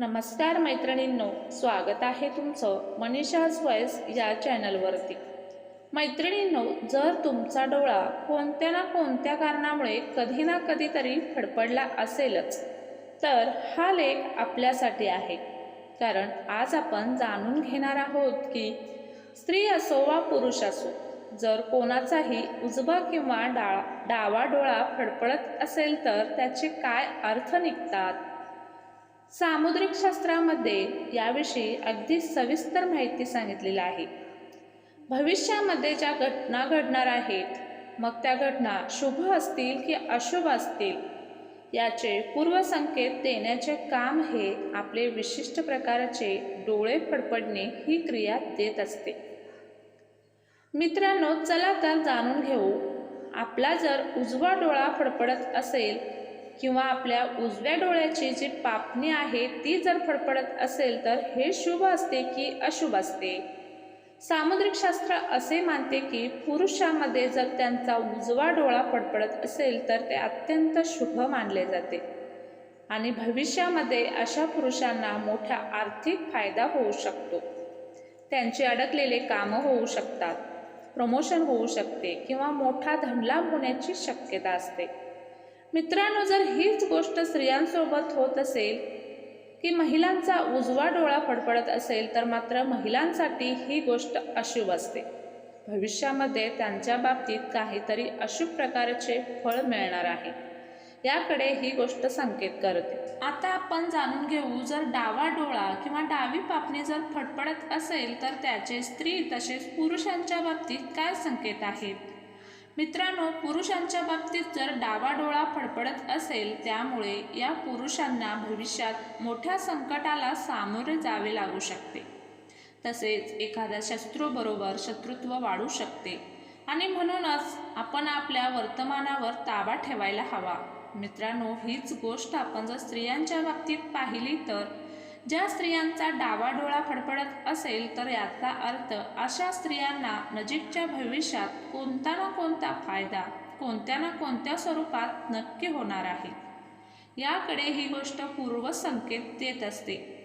नमस्कार मैत्रिणींनो स्वागत आहे तुमचं मनीषाज वॉइस या चॅनलवरती. मैत्रिणींनो जर तुमचा डोळा कोणत्या ना कोणत्या कारणामुळे कधी ना कधीतरी फडफडला असेलच तर हा लेख आपल्यासाठी आहे. कारण आज आपण जाणून घेणार आहोत की स्त्री असो वा पुरुष असो जर कोणाचाही उजवा किंवा डाळा डावा डोळा फडफडत असेल तर त्याचे काय अर्थ निघतात? सामुद्रिक शास्त्रामध्ये याविषयी अगदी सविस्तर माहिती सांगितलेली आहे. भविष्यामध्ये ज्या घटना घडणार आहेत मग त्या घटना शुभ असतील की अशुभ असतील याचे पूर्वसंकेत देण्याचे काम हे आपले विशिष्ट प्रकारचे डोळे फडफडणे ही क्रिया देत असते. मित्रांनो चला तर जाणून घेऊ आपला जर उजवा डोळा फडफडत असेल किंवा आपल्या उजव्या डोळ्याची जी पापणी आहे ती जर फडफडत असेल तर हे शुभ असते की अशुभ असते? सामुद्रिक शास्त्र असे मानते की पुरुषामध्ये जर त्यांचा उजवा डोळा फडफडत असेल तर ते अत्यंत शुभ मानले जाते. आणि भविष्यामध्ये अशा पुरुषांना मोठा आर्थिक फायदा होऊ शकतो. त्यांचे अडकलेले कामं होऊ शकतात प्रमोशन होऊ शकते किंवा मोठा धनलाभ होण्याची शक्यता असते. मित्रांनो जर हीच गोष्ट स्त्रियांसोबत होत असेल की महिलांचा उजवा डोळा फडफडत असेल तर मात्र महिलांसाठी ही गोष्ट अशुभ असते. भविष्यामध्ये त्यांच्या बाबतीत काहीतरी अशुभ प्रकारचे फळ मिळणार आहे. याकडे ही गोष्ट संकेत करते. आता आपण जाणून घेऊ जर डावा डोळा किंवा डावी पापणी जर फडफडत असेल तर त्याचे स्त्री तसेच पुरुषांच्या बाबतीत काय संकेत आहेत? मित्रांनो पुरुषांच्या बाबतीत जर डावा डोळा फडफडत असेल त्यामुळे या पुरुषांना भविष्यात मोठ्या संकटाला सामोरे जावे लागू शकते. तसेच एखाद्या शत्रूबरोबर शत्रुत्व वाढू शकते. आणि म्हणूनच आपण आपल्या वर्तमानावर ताबा ठेवायला हवा. मित्रांनो हीच गोष्ट आपण जर स्त्रियांच्या बाबतीत पाहिली तर ज्या स्त्रियांचा डावा डोळा फडफडत असेल तर याचा अर्थ अशा स्त्रियांना नजीकच्या भविष्यात कोणता ना कोणता फायदा कोणत्या ना कोणत्या स्वरूपात नक्की होणार आहे. याकडे ही गोष्ट पूर्वसंकेत देत असते.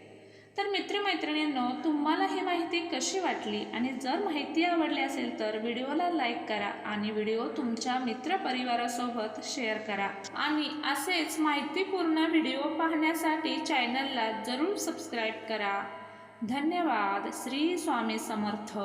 तर मित्रमैत्रिणींनो तुम्हाला ही माहिती कशी वाटली? आणि जर माहिती आवडली असेल तर व्हिडिओला लाईक करा आणि व्हिडिओ तुमच्या मित्रपरिवारासोबत शेअर करा. आणि असेच माहितीपूर्ण व्हिडिओ पाहण्यासाठी चॅनलला जरूर सबस्क्राईब करा. धन्यवाद. श्री स्वामी समर्थ.